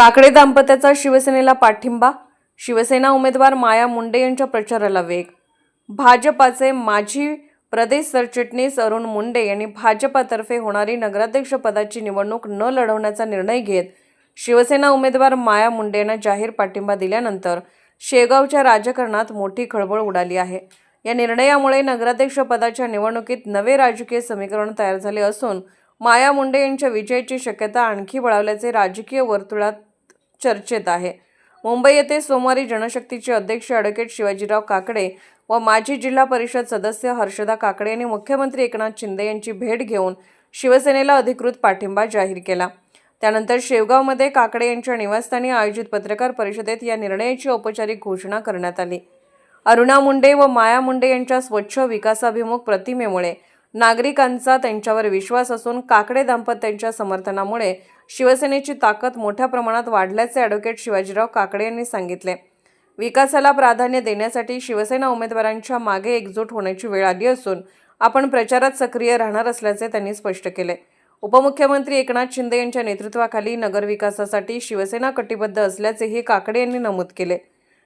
काकडे दाम्पत्याचा शिवसेनेला पाठिंबा शिवसेना उमेदवार माया मुंडे यांच्या प्रचाराला वेग. भाजपाचे माजी प्रदेश सरचिटणीस अरुण मुंडे यांनी भाजपातर्फे होणारी नगराध्यक्षपदाची निवडणूक न लढवण्याचा निर्णय घेत शिवसेना उमेदवार माया मुंडे यांना जाहीर पाठिंबा दिल्यानंतर शेगावच्या राजकारणात मोठी खळबळ उडाली आहे. या निर्णयामुळे नगराध्यक्षपदाच्या निवडणुकीत नवे राजकीय समीकरण तयार झाले असून माया मुंडे यांच्या विजयाची शक्यता आणखी बळावल्याचे राजकीय वर्तुळात चर्चेत आहे. मुंबई येथे सोमवारी जनशक्तीचे अध्यक्ष ॲडव्होकेट शिवाजीराव काकडे व माजी जिल्हा परिषद सदस्य हर्षदा काकडे यांनी मुख्यमंत्री एकनाथ शिंदे यांची भेट घेऊन शिवसेनेला अधिकृत पाठिंबा जाहीर केला. त्यानंतर शेवगावमध्ये काकडे यांच्या निवासस्थानी आयोजित पत्रकार परिषदेत या निर्णयाची औपचारिक घोषणा करण्यात आली. अरुणा मुंडे व माया मुंडे यांच्या स्वच्छ विकासाभिमुख प्रतिमेमुळे नागरिकांचा त्यांच्यावर विश्वास असून काकडे दाम्पत्यांच्या समर्थनामुळे शिवसेनेची ताकद मोठ्या प्रमाणात वाढल्याचे ॲडव्होकेट शिवाजीराव काकडे यांनी सांगितले. विकासाला प्राधान्य देण्यासाठी शिवसेना उमेदवारांच्या मागे एकजूट होण्याची वेळ आली असून आपण प्रचारात सक्रिय राहणार असल्याचे त्यांनी स्पष्ट केले. उपमुख्यमंत्री एकनाथ शिंदे यांच्या नेतृत्वाखाली नगरविकासासाठी शिवसेना कटिबद्ध असल्याचेही काकडे यांनी नमूद केले.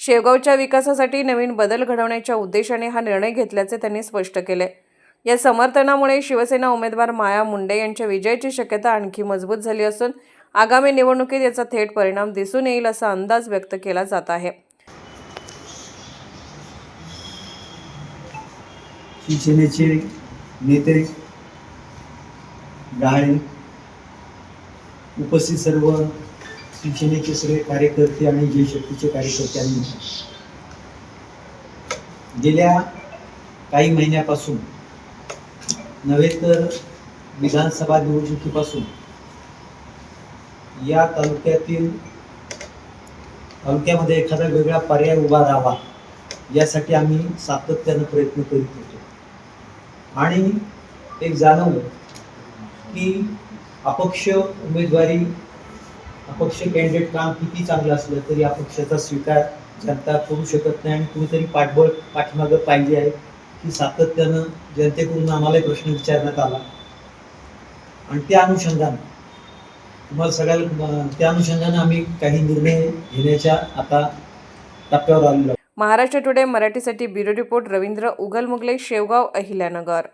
शेवगावच्या विकासासाठी नवीन बदल घडवण्याच्या उद्देशाने हा निर्णय घेतल्याचे त्यांनी स्पष्ट केले. या समर्थनामुळे शिवसेना उमेदवार माया मुंडे यांच्या विजयाची शक्यता आणखी मजबूत झाली असून आगामी निवडणुकीत याचा थेट परिणाम दिसून येईल असा अंदाज व्यक्त केला जात आहे. शिवसेनेचे नेते गहाळे उपस्थित सर्व शिवसेनेचे सगळे कार्यकर्ते आणि जे शक्तीचे कार्यकर्त्यांनी गेल्या काही महिन्यापासून नव्हे तर विधानसभा निवडणुकीपासून या तालुक्यातील तालुक्यामध्ये एखादा वेगळा पर्याय उभा राहावा यासाठी आम्ही सातत्यानं प्रयत्न करीत होतो. आणि एक जाणवलं की अपक्ष उमेदवारी अपक्ष कॅन्डिडेट काम किती चांगलं असलं तरी अपक्षाचा स्वीकार जनता करू शकत नाही आणि कुणीतरी पाठबळ पाठीमागं पाहिजे आहे. की सातत्यानं जनतेकडून आम्हाला प्रश्न विचारण्यात आला. आणि त्या अनुषंगानं तुम्हाला सगळ्याला त्या अनुषंगानं आम्ही काही निर्णय घेण्याच्या आता टप्प्यावर आलेलो महाराष्ट्र टुडे मराठीसाठी ब्युरो रिपोर्ट रवींद्र उगलमुगले शेवगाव अहिल्यानगर.